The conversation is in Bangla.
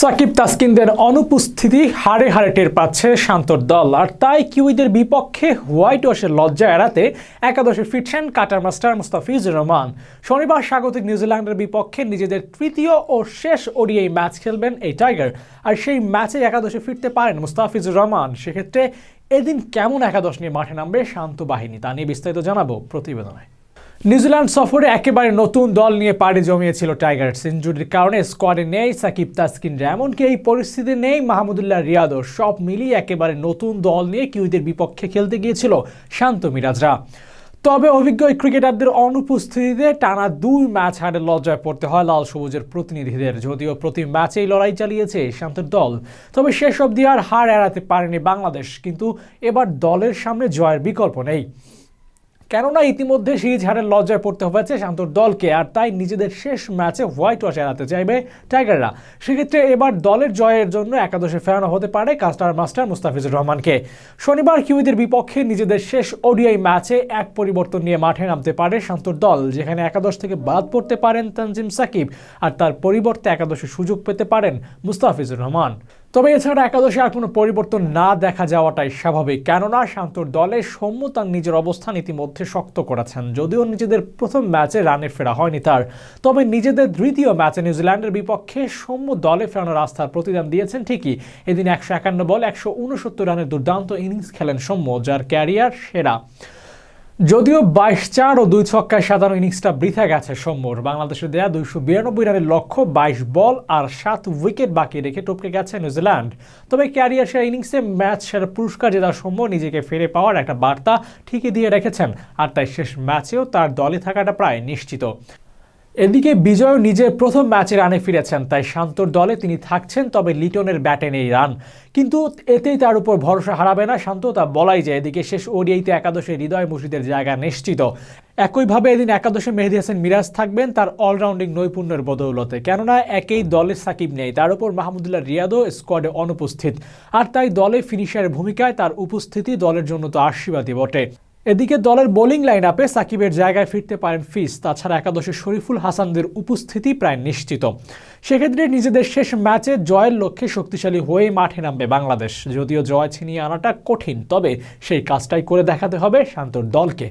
সাকিব তাসকিনদের অনুপস্থিতি হারে হারে টের পাচ্ছে শান্তর দল। আর তাই কিউইদের বিপক্ষে হোয়াইট ওয়াশের লজ্জা এড়াতে একাদশে ফিরছেন কাটার মাস্টার মুস্তাফিজুর রহমান। শনিবার স্বাগতিক নিউজিল্যান্ডের বিপক্ষে নিজেদের তৃতীয় ও শেষ ওডিআই ম্যাচ খেলবেন এই টাইগার। আর সেই ম্যাচে একাদশে ফিরতে পারেন মুস্তাফিজুর রহমান। সেক্ষেত্রে এদিন কেমন একাদশ নিয়ে মাঠে নামবে শান্ত বাহিনী তা নিয়ে বিস্তারিত জানাব প্রতিবেদনে। নিউজিল্যান্ড সফরে একেবারে নতুন দল নিয়ে পাড়ি জমিয়েছিল টাইগার্স। ইঞ্জুরির কারণে স্কোয়াডে নেই সাকিব তাসকিন এমনকি এই পরিস্থিতি নেই মাহমুদুল্লাহ রিয়াদও। সব মিলিয়ে একেবারে নতুন দল নিয়ে কিউইদের বিপক্ষে খেলতে গিয়েছিল শান্ত মিরাজরা। তবে অভিজ্ঞ ক্রিকেটারদের অনুপস্থিতিতে টানা দুই ম্যাচ হারে লজ্জায় পড়তে হয় লাল সবুজের প্রতিনিধিদের। যদিও প্রতি ম্যাচেই লড়াই চালিয়েছে শান্তের দল। তবে শেষ অবধি আর হার এড়াতে পারেনি বাংলাদেশ। কিন্তু এবার দলের সামনে জয়ের বিকল্প নেই। কেননা ইতিমধ্যে সিরিজ হারের লজ্জায় পড়তে হয়েছে শান্তর দলকে, আর তাই নিজেদের শেষ ম্যাচে হোয়াইট ওয়াশ এড়াতে চাইবে টাইগাররা। সেক্ষেত্রে এবার দলের জয়ের জন্য একাদশে ফেরানো হতে পারে কাস্টার মাস্টার মুস্তাফিজুর রহমানকে। শনিবার কিউইদের বিপক্ষে নিজেদের শেষ ওডিআই ম্যাচে এক পরিবর্তন নিয়ে মাঠে নামতে পারে শান্তর দল, যেখানে একাদশ থেকে বাদ পড়তে পারেন তানজিম সাকিব, আর তার পরিবর্তে একাদশে সুযোগ পেতে পারেন মুস্তাফিজুর রহমান। তবে এছাড়া একাদশে আর কোনো পরিবর্তন না দেখা যাওয়াটাই স্বাভাবিক। কেননা, শান্তর দলে সৌম্য তার নিজের অবস্থান ইতিমধ্যে শক্ত করেছেন। যদিও নিজেদের প্রথম ম্যাচে রানে ফেরা হয়নি তার, তবে নিজেদের দ্বিতীয় ম্যাচে নিউজিল্যান্ডের বিপক্ষে সৌম্য দলে ফেরানোর আস্থার প্রতিদান দিয়েছেন ঠিকই। এদিন একশো একান্ন বল, একশো উনসত্তর রানের দুর্দান্ত ইনিংস খেলেন সৌম্য, যার ক্যারিয়ার সেরা। যদিও বাইশ চার ও দুই ছক্কায় সাধারণ ইনিংসটা বৃথা গেছে সৌম্যর বাংলাদেশের দেয়া দুইশো বিরানব্বই রানের লক্ষ্য বাইশ বল আর সাত উইকেট বাকি রেখে টপকে গেছে নিউজিল্যান্ড। তবে ক্যারিয়ার সেরা ইনিংসে ম্যাচ সেরা পুরস্কার জেতার সৌম্য নিজেকে ফিরে পাওয়ার একটা বার্তা ঠিকই দিয়ে রেখেছেন। আর তাই শেষ ম্যাচেও তার দলে থাকাটা প্রায় নিশ্চিত। এদিকে বিজয় নিজের প্রথম ম্যাচে রানে ফিরেছেন, তাই শান্তর দলে তিনি থাকছেন, তবে লিটনের ব্যাটে নেই রান। কিন্তু এতেই তার উপর ভরসা হারাবে না শান্ত, তা বলাই যায় এদিকে শেষ ওডিআইতে একাদশে হৃদয় মুর্শিদের জায়গা নিশ্চিত। একইভাবে এদিন একাদশে মেহেদি হাসান মিরাজ থাকবেন, তার অলরাউন্ডিং নৈপুণ্যের বদৌলতে। কেননা একই দলে সাকিব নেই, তার উপর মাহমুদুল্লাহ রিয়াদও স্কোয়াডে অনুপস্থিত। আর তাই দলে ফিনিশারের ভূমিকায় তার উপস্থিতি দলের জন্য তো আশীর্বাদই বটে। এদিকে দলের বোলিং লাইন আপে সাকিবের জায়গায় ফিরতে পারেন ফিস তাছাড়া একাদশে শরীফুল হাসানদের উপস্থিতি প্রায় নিশ্চিত। সেক্ষেত্রে নিজেদের শেষ ম্যাচে জয়ের লক্ষ্যে শক্তিশালী হয়ে মাঠে নামবে বাংলাদেশ। যদিও জয় ছিনিয়ে আনাটা কঠিন, তবে সেই কাজটাই করে দেখাতে হবে শান্তর দলকে।